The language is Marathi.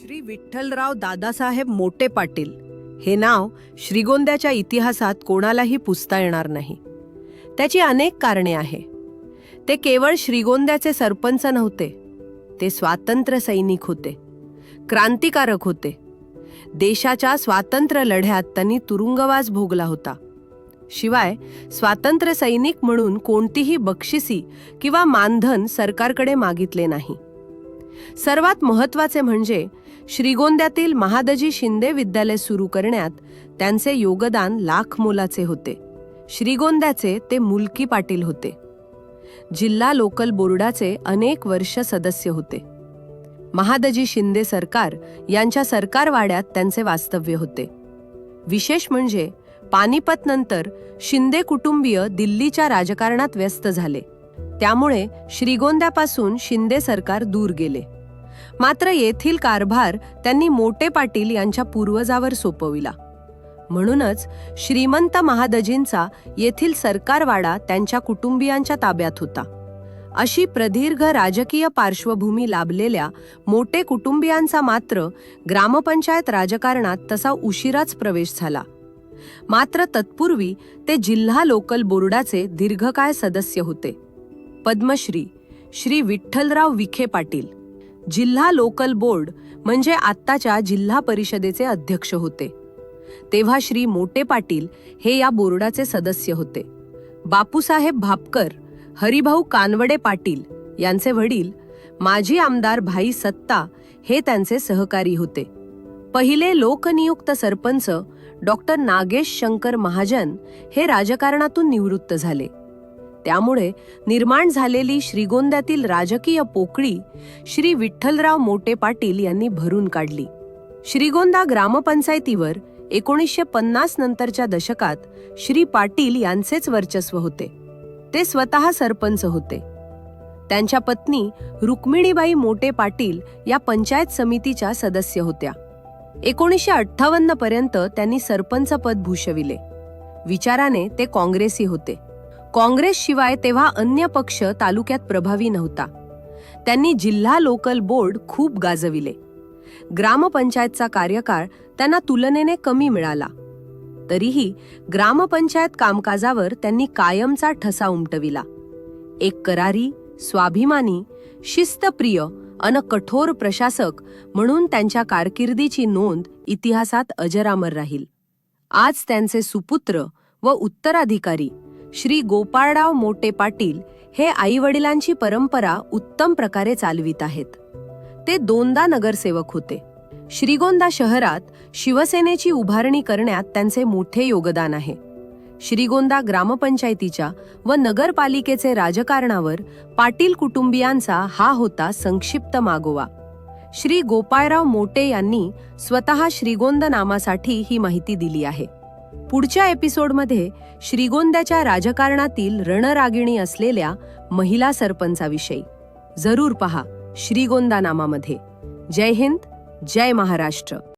श्री विठ्ठलराव दादासाहेब मोटे पाटील. हे नाव श्रीगोंद्याच्या इतिहासात कोणालाही पुसता येणार नाही. त्याची अनेक कारणे आहे. ते केवळ श्रीगोंद्याचे सरपंच नव्हते. ते स्वातंत्र्य सैनिक होते. क्रांतिकारक होते. देशाच्या स्वातंत्र्य लढ्यात त्यांनी तुरुंगवास भोगला होता. शिवाय स्वातंत्र्य सैनिक म्हणून कोणतीही बक्षिसी किंवा मानधन सरकारकडे मागितले नाही. सर्वात महत्त्वाचे म्हणजे श्रीगोंद्यातील महादजी शिंदे विद्यालय सुरू करण्यात त्यांचे योगदान लाख मोलाचे होते. श्रीगोंद्याचे ते मुलकी पाटील होते. जिल्हा लोकल बोर्डाचे अनेक वर्ष सदस्य होते. महादजी शिंदे सरकार यांच्या सरकारवाड्यात त्यांचे वास्तव्य होते. विशेष म्हणजे पानिपतनंतर शिंदे कुटुंबीय दिल्लीच्या राजकारणात व्यस्त झाले. त्यामुळे श्रीगोंद्यापासून शिंदे सरकार दूर गेले. मात्र येथील कारभार त्यांनी मोटे पाटील यांच्या पूर्वजावर सोपविला. म्हणूनच श्रीमंत महादजींचा येथील सरकारवाडा त्यांच्या कुटुंबियांच्या ताब्यात होता. अशी प्रदीर्घ राजकीय पार्श्वभूमी लाभलेल्या मोटे कुटुंबियांचा मात्र ग्रामपंचायत राजकारणात तसा उशिराच प्रवेश झाला. मात्र तत्पूर्वी ते जिल्हा लोकल बोर्डाचे दीर्घकाळ सदस्य होते. पद्मश्री श्री विठ्ठलराव विखे पाटील जिल्हा लोकल बोर्ड म्हणजे आत्ताच्या जिल्हा परिषदेचे अध्यक्ष होते. तेव्हा श्री मोटे पाटील हे या बोर्डाचे सदस्य होते. बापूसाहेब भापकर हरिभाऊ कानवडे पाटील यांचे वडील माजी आमदार भाई सत्ता हे त्यांचे सहकारी होते. पहिले लोकनियुक्त सरपंच डॉक्टर नागेश शंकर महाजन हे राजकारणातून निवृत्त झाले. त्यामुळे निर्माण झालेली श्रीगोंद्यातील राजकीय पोकळी श्री विठ्ठलराव मोटे पाटील यांनी भरून काढली. श्रीगोंदा ग्रामपंचायतीवर एकोणीसशे पन्नास नंतरच्या दशकात श्री पाटील यांचेच वर्चस्व होते. ते स्वतः सरपंच होते. त्यांच्या पत्नी रुक्मिणीबाई मोटे पाटील या पंचायत समितीच्या सदस्य होत्या. एकोणीसशे अठ्ठावन्न पर्यंत त्यांनी सरपंच पद भूषविले. विचाराने ते काँग्रेसी होते. काँग्रेस शिवाय तेव्हा अन्य पक्ष तालुक्यात प्रभावी नव्हता. त्यांनी जिल्हा लोकल बोर्ड खूप गाजविले. ग्रामपंचायतचा कार्यकाळ त्यांना तुलनेने कमी मिळाला. तरीही ग्रामपंचायत कामकाजावर त्यांनी कायमचा ठसा उमटविला. एक करारी स्वाभिमानी शिस्तप्रिय अन कठोर प्रशासक म्हणून त्यांच्या कारकिर्दीची नोंद इतिहासात अजरामर राहील. आज त्यांचे सुपुत्र व उत्तराधिकारी श्री गोपाळराव मोटे पाटील हे आईवडिलांची परंपरा उत्तम प्रकारे चालवित आहेत. ते दोनदा नगरसेवक होते. श्रीगोंदा शहरात शिवसेनेची उभारणी करण्यात त्यांचे मोठे योगदान आहे. श्रीगोंदा ग्रामपंचायतीच्या व नगरपालिकेचे राजकारणावर पाटील कुटुंबियांचा हा होता संक्षिप्त मागोवा. श्री गोपाळराव मोटे यांनी स्वतः श्रीगोंद नामासाठी ही माहिती दिली आहे. पुढच्या एपिसोडमध्ये श्रीगोंद्याच्या राजकारणातील रणरागिणी असलेल्या महिला सरपंचाविषयी जरूर पहा श्रीगोंदा नामामध्ये. जय हिंद जय महाराष्ट्र.